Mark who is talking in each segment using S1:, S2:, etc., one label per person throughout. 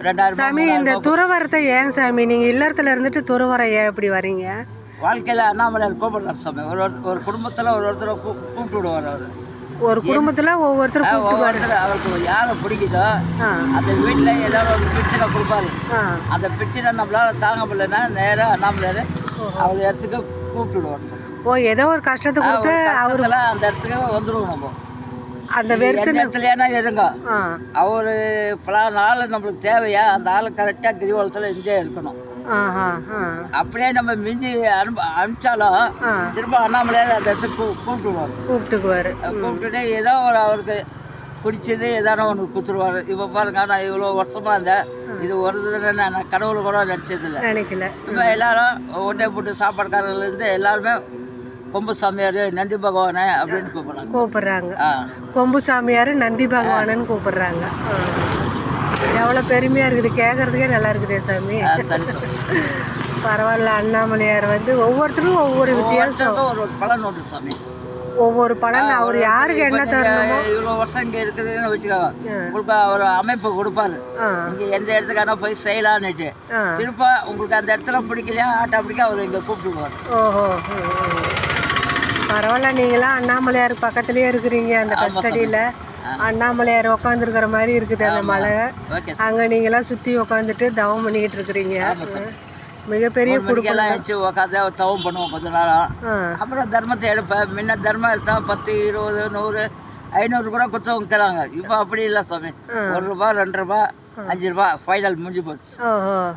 S1: ரெண்டாயிரம்
S2: சாமி இந்த. துறவரத்தை ஏன் சாமி? நீங்கள் இல்லறத்துல இருந்துட்டு துறவரம் ஏன் இப்படி வரீங்க?
S1: வாழ்க்கையில் அண்ணாமலையார் கூப்பிடுறார் சாமி. ஒரு ஒரு- குடும்பத்தில் ஒரு ஒருத்தரை கூப்பிட்டு விடுவார் அவர்.
S2: ஒரு குடும்பத்தில் ஒவ்வொருத்தரும் கூப்பிட்டு
S1: ஒவ்வொருத்தர் அவருக்கு யாரை பிடிக்குதோ அந்த வீட்டில் ஏதாவது ஒரு பிரச்சனை கொடுப்பாரு. அந்த பிரச்சனை நம்மளால தாங்க முடியலன்னா நேராக அண்ணாமலையார் அவர் இடத்துக்கு கூப்பிட்டு விடுவார் சார்
S2: ஓ ஏதோ ஒரு கஷ்டத்தை கொடுத்து
S1: கஷ்டத்துல அந்த இடத்துக்கு வந்துருவோம் நம்ம.
S2: அந்த வெறுத்து
S1: இடத்துலயானா இருங்க. அவர் பலான ஆள் நம்மளுக்கு தேவையா? அந்த ஆள் கரெக்டாக கிரிவலத்தில் இருந்தே இருக்கணும். அப்படியே நம்ம மிஞ்சி அனுப்ப அனுப்பிச்சாலும். திரும்ப அண்ணாமலையார் அந்த இடத்துக்கு கூப்பிட்டுருவார்.
S2: கூப்பிட்டுக்குவாரு.
S1: கூப்பிட்டுட்டு ஏதோ ஒரு அவருக்கு பிடிச்சது ஏதான ஒன்று கொடுத்துருவாரு. இப்போ பாருங்க நான் இவ்வளோ வருஷமா இருந்தேன் இது ஒரு தடவை நான் கடவுள் கூட நினச்சதில்லை.
S2: நினைக்கல.
S1: இப்போ எல்லாரும் ஒட்டை போட்டு சாப்பாடுக்காரர்லேருந்து எல்லாருமே கொம்பு சாமியார் நந்தி பகவானே அப்படின்னு கூப்பிடுறாங்க.
S2: கூப்பிடுறாங்க. கொம்பு சாமியார் நந்தி பகவானன்னு கூப்பிடுறாங்க. எவ்வளோ பெருமையாக இருக்குது. கேட்குறதுக்கே நல்லா இருக்குதே சாமி. பரவாயில்ல அண்ணாமலையார் வந்து ஒவ்வொருத்தரும் ஒவ்வொரு வித்தியாசம்.
S1: ஒரு பலன் உண்டு சாமி.
S2: ஒவ்வொரு பலன். அவர் யாருக்கு என்ன தரணுமோ?
S1: இவ்வளோ வருஷம் இங்கே இருக்குதுன்னு வச்சுக்கோங்க. உங்களுக்கு ஒரு அமைப்பு கொடுப்பாரு.
S2: ஆ.
S1: நீங்க எந்த இடத்துக்கான போய் செய்யலான்னுட்டு. திருப்ப உங்களுக்கு அந்த இடத்துல பிடிக்கலையா ஆட்டோமேட்டிக்காக அவர் இங்கே கூப்பிட்டுருவார்
S2: ஓஹோ. பரவாயில்ல நீங்களாம் அண்ணாமலையார் பக்கத்துலயே இருக்கிறீங்க அந்த கஸ்டடியில். அண்ணாமலையார் உட்காந்துருக்கிற மாதிரி இருக்குது அந்த மலை. அங்கே நீங்களாம் சுற்றி உட்காந்துட்டு தவம் பண்ணிக்கிட்டு இருக்கிறீங்க. மிகப்பெரிய குடும்பம்
S1: வச்சு உட்காந்து தவம் பண்ணுவோம் கொஞ்ச நேரம் அப்புறம் தர்மத்தை எடுப்பேன் முன்ன தர்மம் எடுத்தா பத்து இருபது நூறு ஐநூறு கூட கொடுத்தவங்க தராங்க. இப்போ அப்படி இல்லை சாமி. ஒரு ரூபா ரெண்டு ரூபா அஞ்சு ரூபா ஃபைனல் முடிஞ்சு போச்சு.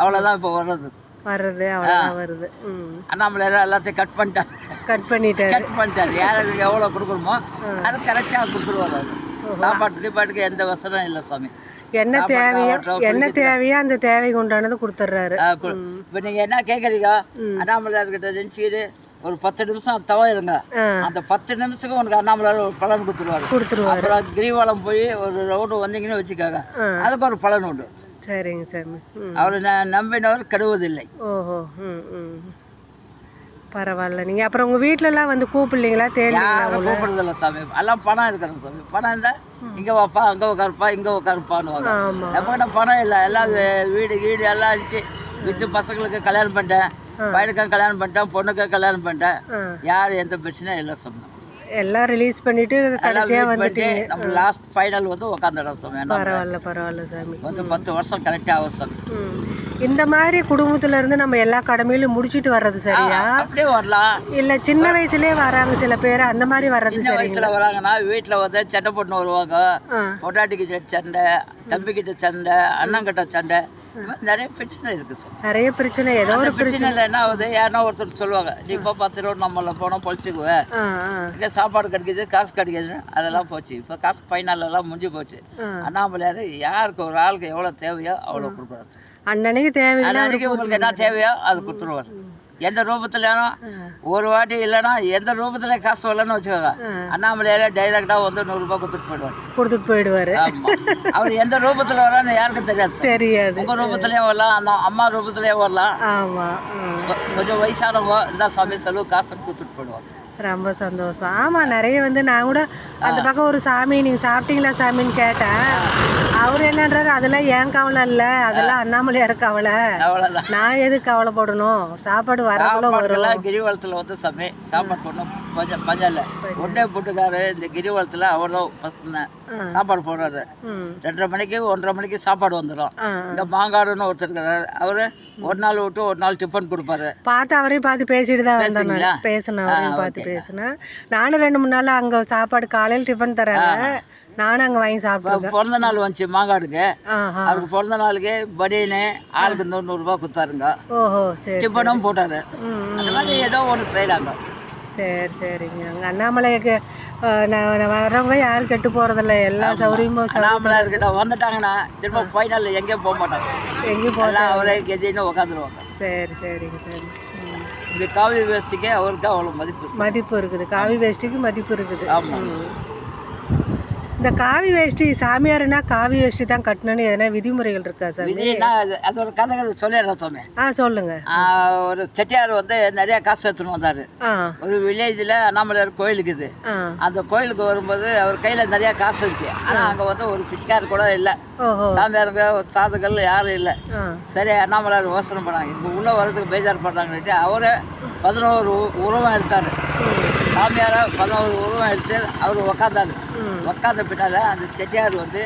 S1: அவ்வளோதான் இப்போ வர்றது.
S2: வர்றது அவ்வளோதான் வருது.
S1: அண்ணாமலையார் எல்லாத்தையும் கட் பண்ணிட்டார்.
S2: கட் பண்ணிட்டாரு.
S1: கட் பண்ணிட்டார். யாருக்கு எவ்வளோ கொடுக்கணுமோ அது கரெக்டாக கொடுத்துருவார் அவர். சாப்பாட்டு கீப்பாட்டுக்கு எந்த வசனம் இல்லை சாமி.
S2: என்ன தேவையோ என்ன தேவையோ அந்த தேவைக்கு உண்டானது கொடுத்துட்றாரு
S1: இப்போ நீங்கள் என்ன கேட்குறீங்க அண்ணாமலையார் கிட்ட நினச்சிக்கிட்டு ஒரு பத்து நிமிஷம் தவம் இருங்க. அந்த பத்து நிமிஷத்துக்கு உனக்கு அண்ணாமலையார் ஒரு பலன் கொடுத்துருவாரு.
S2: கொடுத்துருவாரு.
S1: அப்புறம் கிரிவலம் போய் ஒரு ரவுண்டு வந்தீங்கன்னு வச்சுக்கோங்க. அதுக்கு ஒரு பலன் உண்டு.
S2: சரிங்க சாமி.
S1: அவர் நம்பினவர் கெடுவதில்லை.
S2: ஓஹோ ம் ம். பரவாயில்ல. நீங்கள் அப்புறம் உங்கள் வீட்டிலலாம் வந்து கூப்பிடலீங்களா? தேடிங்களா
S1: யாரும் கூப்பிடுறதில்ல சாமி. எல்லாம் பணம் இருக்கிறாங்க சாமி. பணம் இருந்தால் இங்கே வாப்பா அங்கே உட்காருப்பா இங்கே உட்காருப்பான்னு நம்மகிட்ட பணம் இல்லை. எல்லாம் வீடு வீடு எல்லாம் இருந்துச்சு. வித்து பசங்களுக்கு கல்யாணம் பண்ணிட்டேன். பையனுக்கும் கல்யாணம் பண்ணிட்டேன். பொண்ணுக்கும் கல்யாணம் பண்ணிட்டேன். யார் எந்த பிரச்சனையும் இல்லை சொன்னோம்.
S2: எல்லாம் ரிலீஸ் பண்ணிட்டு கடைசியாக வந்துட்டீங்க.
S1: நம்ம லாஸ்ட் ஃபைனல் வந்து உட்காந்துடும் சாமி
S2: பரவாயில்ல பரவாயில்ல சாமி.
S1: வந்து பத்து வருஷம் கரெக்டாக ஆகும் சாமி.
S2: இந்த மாதிரி குடும்பத்துல இருந்து நம்ம எல்லா கடமையிலும் முடிச்சிட்டு வர்றது சரியா?
S1: அப்படியே வரலாம்.
S2: இல்ல சின்ன வயசுலயே வராங்க சில பேர் அந்த மாதிரி வர்றது
S1: சின்ன வயசுல வராங்கன்னா வீட்டில் வந்து சண்டை போட்டு வருவாங்க. பொட்டாட்டிக்கிட்ட சண்டை தம்பிக்கிட்ட சண்டை அண்ணங்கிட்ட சண்டை இந்த மாதிரி நிறைய பிரச்சனை இருக்கு சார்
S2: நிறைய பிரச்சனை ஏதோ ஒரு
S1: பிரச்சனையில் என்ன ஆகுது? யாருன்னா ஒருத்தர் சொல்லுவாங்க நீ இப்போ பத்து ரூபா நம்மள போனால் பொழிச்சுக்குவேன் இங்கே சாப்பாடு கிடைக்குது காசு கிடைக்குதுன்னு அதெல்லாம் போச்சு. இப்போ காசு ஃபைனல் எல்லாம் முடிஞ்சு போச்சு. அண்ணாமலையார் யாருக்கு ஒரு ஆளுக்கு எவ்வளோ தேவையோ அவ்வளோ கொடுக்குறாரு
S2: அன்னன்னைக்கு தேவையில்லை
S1: அன்னைக்கு உங்களுக்கு என்ன தேவையோ அது கொடுத்துருவார். எந்த ரூபத்துலனா ஒரு வாட்டி இல்லைன்னா எந்த ரூபத்துல காசு வரலன்னு வச்சுக்கோங்க. அண்ணாமலையாரே டைரக்டா வந்து நூறுரூபா கொடுத்துட்டு போயிடுவார்.
S2: கொடுத்துட்டு போயிடுவாரு.
S1: அவர் எந்த ரூபத்துல வரான்னு யாருக்கும் தெரியாது.
S2: தெரியாது.
S1: உங்க ரூபத்துலயும் வரலாம் அந்த அம்மா ரூபத்துலயும் வரலாம். கொஞ்சம் வயசானவங்க இந்த சாமி செலவு காசு கொடுத்துட்டு போயிடுவாங்க.
S2: ரொம்ப சந்தோஷம். ஆமா நிறைய வந்து நான் கூட அந்த பக்கம் ஒரு சாமி நீங்க சாப்பிட்டீங்களா சாமின்னு கேட்டேன். அவர் என்னன்றாரு அதெல்லாம் ஏன் கவலை இல்லை? அதெல்லாம் அண்ணாமலையார் கவலை. நான் எதுக்கு கவலைப்படணும்? சாப்பாடு வரக்குள்ள வரும்.
S1: கிரிவலத்தில் வந்து சாமி சாப்பாடு ஒன்றும் பஞ்சம் பஞ்சம் இல்லை. ஒன்றே போட்டுக்காரு. இந்த கிரிவலத்தில் அவர் தான் ஃபஸ்ட் சாப்பாடு போடுறாரு. ரெண்டரை மணிக்கு ஒன்றரை மணிக்கு சாப்பாடு வந்துடும் இங்கே மாங்காடுன்னு ஒருத்தர் இருக்கிறாரு அவரு ஒரு நாள் விட்டு ஒரு நாள் டிஃபன் கொடுப்பாரு.
S2: பார்த்து அவரையும் பார்த்து பேசிட்டு தான் பேசினேன் அவரையும் பார்த்து பேசினேன் நானும் ரெண்டு மூணு நாள் அங்கே சாப்பாடு காலையில் டிஃபன் தராங்க. நானும் அங்கே வாங்கி சாப்பிட்டுருக்கேன்.
S1: பிறந்த நாள் வந்துச்சு மாங்காடுக்கு. அவருக்கு பிறந்த நாளுக்கு பனியனு ஆளுக்கு நூறு நூறுரூபா கொடுத்தாருங்க.
S2: ஓஹோ சரி
S1: டிஃபனும் போட்டாரு. அந்த மாதிரி ஏதோ ஒன்று செய்கிறாங்க
S2: சரி சரிங்க. அங்கே அண்ணாமலைக்கு நான் வர்றவங்க யாரும் கெட்டு போகிறதில்ல எல்லா சௌகரியமும்
S1: அண்ணாமலை இருக்கிட்ட வந்துட்டாங்கன்னா திரும்ப ஃபைனல் எங்கேயும் போக மாட்டாங்க.
S2: எங்கேயும் போ
S1: எல்லாம் அவரே கெஜின்னு உட்காந்துருவாங்க
S2: சரி சரிங்க சரி.
S1: இந்த காவி வேஸ்டிக்கே அவருக்கு அவ்வளோ மதிப்பு.
S2: மதிப்பு இருக்குது காவி வேஷ்டிக்கு மதிப்பு இருக்குது
S1: ஆமா
S2: ம். இந்த காவி வேஷ்டி சாமியாருன்னா காவி வேஷ்டி தான் கட்டணும்னு எதனா விதிமுறைகள் இருக்கா சாமி?
S1: விதினா அது ஒரு கதை கதை சொல்லிடுறேன் சாமி.
S2: ஆ சொல்லுங்க.
S1: ஒரு செட்டியார் வந்து நிறைய காசு எடுத்துன்னு வந்தார். ஒரு வில்லேஜில் அண்ணாமலையார் கோயில் இருக்குது அந்த கோயிலுக்கு வரும்போது அவர் கையில் நிறைய காசு இருந்துச்சு. ஆனால் அங்கே வந்து ஒரு பிச்சைக்காரர் கூட இல்லை. சாமியாருங்க சாதுகள் யாரும் இல்லை. சரி அண்ணாமலையார் யோசனை பண்ணாங்க. இங்கே உள்ளே வர்றதுக்கு பேஜார் பண்ணுறாங்கன்ட்டு அவரே பதினோரு உருவம் எடுத்தார். சாமியாரை பதினோரு உருவம் எடுத்து அவர் உக்காந்தாரு. உக்காந்த பின்னால் அந்த செட்டியார் வந்து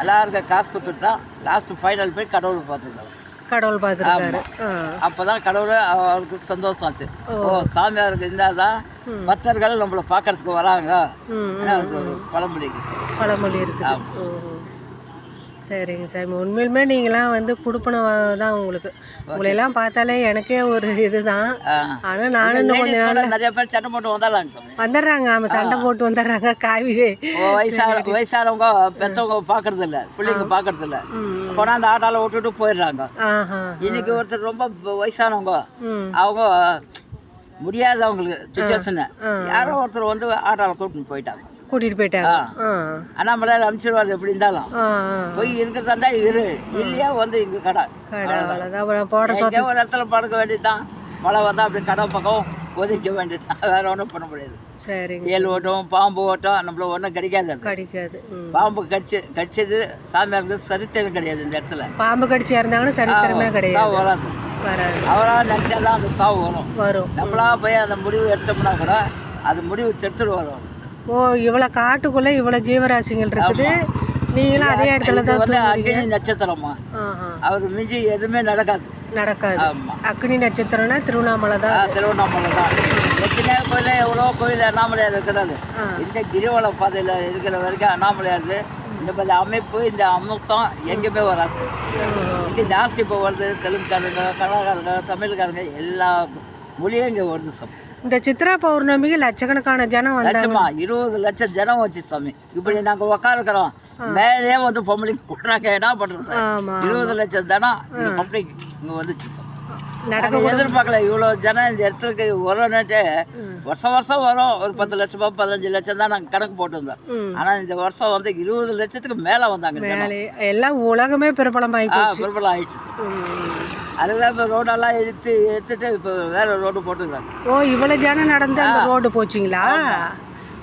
S1: எல்லாருக்கும் காசு கொடுத்துட்டான் லாஸ்ட் ஃபைனல் போய் கடவுளை பார்த்துருந்தாரு.
S2: கடவுள் பார்த்துருக்காரு. ஆ.
S1: அப்போ தான் கடவுள் அவருக்கு சந்தோஷம் ஆச்சு. ஓ. சாமியாருக்கு இருந்தால் தான் பக்தர்கள் நம்மளை பார்க்கறதுக்கு வராங்க.
S2: பழமொழி இருக்குது. ஓஹோ சரிங்க சாமி உண்மையிலுமே நீங்களாம் வந்து குடுப்பனம் தான் உங்களுக்கு உங்களையெல்லாம் பார்த்தாலே எனக்கே ஒரு இதுதான். ஆனால் நானும் இன்னும் கொஞ்ச நாள்
S1: நிறைய பேர் சட்டை போட்டு சாமி
S2: வந்துடுறாங்க ஆமாம் சண்டை போட்டு வந்துடுறாங்க காவி
S1: ஓ, வயசான வயசானவங்க பெற்றவங்க பார்க்கறது இல்ல பிள்ளைங்க பார்க்கறது இல்ல கொண்டாந்து ஆட்டால விட்டுட்டு போயிடுறாங்க. இன்னைக்கு ஒருத்தர் ரொம்ப வயசானவங்க. அவங்க முடியாதவங்களுக்கு சுச்சுவேஷன் யாரோ ஒருத்தர் வந்து ஆட்டால கூட்டின்னு போயிட்டாங்க.
S2: கூட்டிகிட்டு போயிட்டாங்க
S1: அண்ணாமலையார் அனுப்பிச்சிடுவார் எப்படி இருந்தாலும். போய் இருக்கிறதா இருந்தா இரு. இல்லையா வந்து இங்க கடை.
S2: போட
S1: ஒரு இடத்துல படுக்க வேண்டியதுதான். மழை வந்தா அப்படி கடை பக்கம் ஒதுக்க வேண்டியதுதான். வேற ஒன்றும் பண்ண முடியாது.
S2: சரிங்க.
S1: தேல் ஓட்டம் பாம்பு ஓட்டம் நம்மள ஒன்றும் கிடைக்காது.
S2: கிடைக்காது.
S1: பாம்பு கடிச்சு கடிச்சது சாமியாருக்கு சரித்திரம் கிடையாது இந்த இடத்துல.
S2: பாம்பு கடிச்சு இறந்தாங்கன்னா சரித்திரமே கிடையாது.
S1: வராது.
S2: வராது.
S1: அவரா நினைச்சாதான் அந்த சாவு வரும்.
S2: வரும்.
S1: நம்மளா போய் அந்த முடிவு எடுத்தோம்னா கூட அது முடிவு தெடுத்துட்டு வரும்
S2: ஓ இவ்வளோ காட்டுக்குள்ளே இவ்வளோ ஜீவராசிகள் இருக்குது. நீங்களும் அதே இடத்துல தான்
S1: அக்னி நட்சத்திரமா? அவர் மிஞ்சி எதுவுமே நடக்காது.
S2: நடக்காது. அக்னி நட்சத்திரம்னா திருவண்ணாமலை தான்.
S1: திருவண்ணாமலை தான். எத்தனையோ கோயில் எவ்வளோ கோயில் அண்ணாமலையார் இருக்கிறாரு.
S2: ஆ.
S1: இந்த கிரிவல பாதையில் இருக்கிற வரைக்கும் அண்ணாமலையார் இந்த மாதிரி அமைப்பு இந்த அம்சம் எங்கேயுமே வராது. இங்கே ஜாஸ்தி இப்போ வருது தெலுங்குக்காரங்க கன்னடக்காரங்க தமிழ்காரங்க எல்லா மொழியும் இங்கே வருது சாமி
S2: இந்த சித்ரா பௌர்ணமிக்கு லட்சக்கணக்கான ஜனம்
S1: லட்சமா இருபது லட்சம் ஜனம் வச்சு சாமி இப்படி நாங்கள் உட்காருக்கிறோம் மேலே வந்து பொம்பளைக்கு விட்றாங்க என்ன பண்ணுறது
S2: ஆமா
S1: இருபது லட்சம் ஜனம் இந்த பப்ளிக் இங்கே வந்துச்சு சாமி எதிர்பார்க்கல இவ்வளோ ஜனம் இந்த இடத்துக்கு வரும்னுட்டு. வருஷம் வருஷம் வரும். ஒரு பத்து லட்சமா பதினஞ்சு லட்சம் தான் நாங்கள் கணக்கு போட்டிருந்தோம். ஆனால் இந்த வருஷம் வந்து இருபது லட்சத்துக்கு மேலே வந்தாங்க
S2: எல்லாம் உலகமே போச்சு.
S1: பிரபலம் ஆயிடுச்சு. அதுதான் இப்போ ரோடெல்லாம் எடுத்து எடுத்துட்டு இப்போ வேற ரோடு போட்டுருக்காங்க
S2: ஓ இவ்வளோ ஜனம் நடந்து அந்த ரோடு போச்சுங்களா?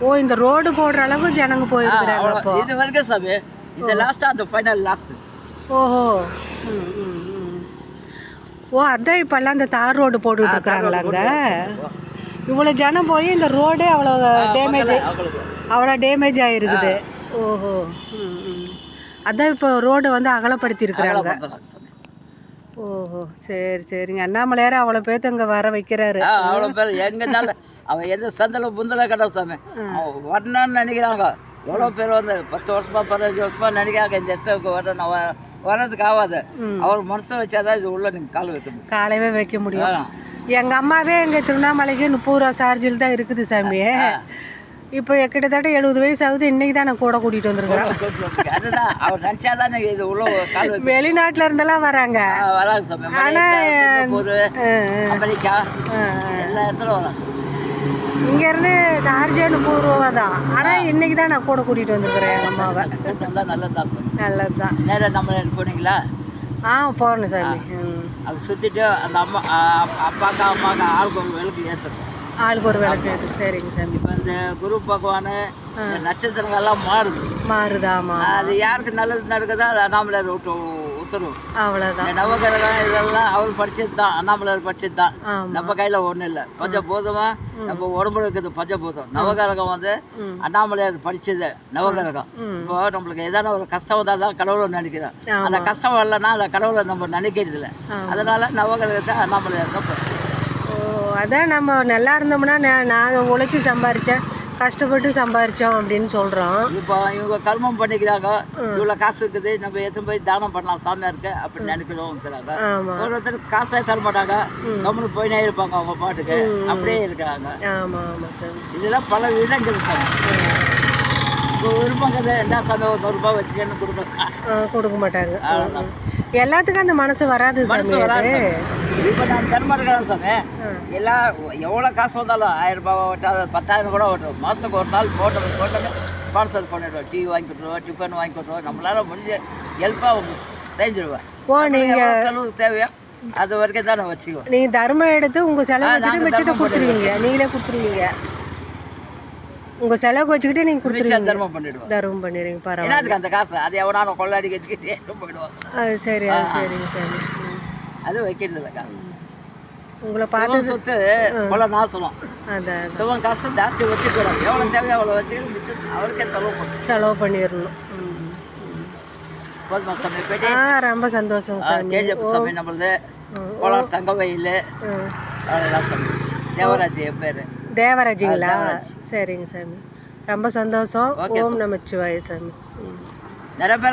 S2: ஓ இந்த ரோடு போடுற அளவு ஜனங்க போயிருக்கிறாங்க
S1: இது வரைக்கும் சாமி இந்த லாஸ்ட்டாக அந்த ஃபைனல் லாஸ்ட்டு
S2: ஓஹோ. ஓ அதான் இப்பெல்லாம் இந்த தார் ரோடு போட்டுட்டு இருக்கிறாங்களாங்க இவ்வளோ ஜனம் போய் இந்த ரோடே அவ்வளோ டேமேஜ் அவ்வளோ டேமேஜ் ஆகிருக்குது ஓஹோ. அதான் இப்போ ரோடு வந்து அகலப்படுத்தி இருக்கிறாங்க
S1: பார்த்துறாங்க சாமி
S2: ஓஹோ சரி சரிங்க. அண்ணாமலையார் அவ்வளோ பேர்த்து அங்கே வர வைக்கிறாரு.
S1: அவ்வளோ பேர் எங்க இருந்தாலும் அவன் எந்த சந்தில் புந்தல கடை சாமி. அவன் வரணும்னு நினைக்கிறாங்க. எவ்வளோ பேர் வந்து பத்து வருஷமா பதினஞ்சு வருஷமா நினைக்கிறாங்க இந்த இடத்துக்கு வரணும். வர்றதுக்கு ஆகாது. அவர் மனசை வச்சாதான் இது உள்ள நீங்கள் கால் வைக்க முடியும்.
S2: காலையவே வைக்க முடியும். எங்கள் அம்மாவே எங்கள் திருவண்ணாமலைக்கு முப்பது ரூபா சார்ஜில் தான் இருக்குது சாமி. இப்போ கிட்டத்தட்ட எழுபது வயசு ஆகுது இன்னைக்கு தான் நான் கூட கூட்டிகிட்டு வந்திருக்கிறேன்.
S1: அதுதான். அவர் நினச்சாதான் இது உள்ள
S2: வெளிநாட்டுல இருந்தெல்லாம் வராங்க.
S1: வராங்க சிங்கப்பூர் அமெரிக்கா எல்லா இடத்துல வராங்க.
S2: இங்கேருந்து சார்ஜே முப்பது ரூபா தான் ஆனால் இன்னைக்கு தான் நான் கூட கூட்டிகிட்டு வந்திருக்கிறேன் எங்கள் அம்மாவை.
S1: நல்லது தான்
S2: நல்லது தான்
S1: நேராக நம்ம போனீங்களா?
S2: ஆ போகணும் சாமி. ம்.
S1: அது சுற்றிட்டு அந்த அம்மா அப்பாக்கா அம்மாக்கா ஆளுக்கு ஏற்றுறோம்
S2: ஆளுக்கு ஒரு விளக்கு. இது சரிங்க சாமி
S1: இப்போ இந்த குரு பகவான் நட்சத்திரங்கள்லாம் மாறுது.
S2: மாறுதாமா
S1: அது யாருக்கு நல்லது நடக்குதோ அது அண்ணாமலையார் உத்தரவு.
S2: அவ்வளோதான்
S1: நவகிரகம் இதெல்லாம் அவர் படிச்சது தான் அண்ணாமலையார் படிச்சது தான்.
S2: ஆமாம்
S1: நம்ம கையில் ஒன்றும் இல்லை. பஞ்சபூதமா நம்ம உடம்புல இருக்குது பஞ்சபூதம். நவகிரகம் வந்து அண்ணாமலையார் படிச்சது நவகிரகம். இப்போ நம்மளுக்கு ஏதான ஒரு கஷ்டம் வந்தால் தான் கடவுளை நினைக்கிறோம். அந்த கஷ்டம் வரலன்னா அந்த கடவுளை நம்ம நினைக்கிறது இல்லை அதனால நவகிரகத்தை அண்ணாமலையார் தான்
S2: அதான் நம்ம நல்லா இருந்தோம்னா நான் நான் உழைச்சி சம்பாரித்தேன் கஷ்டப்பட்டு சம்பாரித்தோம் அப்படின்னு சொல்கிறோம்
S1: இப்போ இவங்க கல்மம் பண்ணிக்கிறாங்க இவ்வளோ காசு இருக்குது நம்ம எத்தனை போய் தானம் பண்ணலாம் சாமியாருக்கு அப்படின்னு நினைக்கிறோங்கிறாங்க.
S2: ஆமாம்
S1: ஒருத்தர் காசே தர மாட்டாங்க கம்முனு போயினே இருப்பாங்க அவங்க பாட்டுக்கு. அப்படியே இருக்கிறாங்க.
S2: ஆமாம் ஆமாம் சார்.
S1: இதெல்லாம் பல விதங்கள் சாமி இப்போ விருப்பங்கிறது என்ன சாமி ஒரு நூறுரூபா வச்சுக்கன்னு கொடுக்குறாங்க
S2: ஆ, கொடுக்க மாட்டாங்க. எல்லாத்துக்கும் அந்த மனசு வராது
S1: மனசு வராது. இப்போ நான் தர்மம் இருக்கிறேன் சாமி எல்லாம் எவ்வளோ காசு வந்தாலும் ஆயிரம் ரூபாய் ஓட்டும் அது பத்தாயிரம் கூட ஓட்டும் மாதத்துக்கு ஒரு நாள் போட்டது போட்டது ஸ்பான்சர் பண்ணிடுவோம். டீ வாங்கி கொடுத்துருவோம் டிஃபன் வாங்கி கொடுத்துருவோம். நம்மளால முடிஞ்ச ஹெல்ப்பாக செஞ்சிருவேன்
S2: ஓ நீங்க
S1: எவ்வளவு செலவுக்கு தேவையோ அது வரைக்கும் தான் நான் வச்சுக்குவோம்.
S2: நீங்க தர்மம் எடுத்து உங்க செலவு வச்சுட்டு மிச்சத்தை கொடுத்துருவீங்க. நீங்களே கொடுத்துருவீங்க. உங்க செலவுக்கு வச்சுக்கிட்டு நீங்க கொடுத்துருவீங்க.
S1: தர்மம் பண்ணிடுவோம்.
S2: தர்மம் பண்ணிடுறீங்க பரவாயில்ல.
S1: என்னத்துக்கு அந்த காசு? அது எவனாலும் கொள்ளாடிக்கிறதுக்கு எடுத்து போயிடுவோம்
S2: அது சரி அது சரிங்க சரி.
S1: அது வைக்கிறது இல்லை காசு.
S2: உங்களை பார்த்து
S1: சொத்து கொள்ள நாசனம்
S2: அதான்
S1: சிவன் காசு ஜாஸ்தி வச்சுக்கூடாது எவ்வளோ தேவையோ அவ்வளோ மிச்சம் அவருக்கே செலவு பண்ணும்
S2: செலவு பண்ணிடணும்.
S1: சாமி போயிட்டு?
S2: ரொம்ப சந்தோஷம் சாமி.
S1: கேஜிஎஃப் சாமி நம்மளது. கோலார் தங்கவயில்
S2: ம்.
S1: அவ்வளோதான் சாமி. தேவராஜ் என் பேர்.
S2: தேவராஜிங்களா?
S1: தேவராஜ்.
S2: சரிங்க சாமி. ரொம்ப சந்தோஷம். ஓம் நமச்சிவாய சாமி.
S1: நிறைய பேர்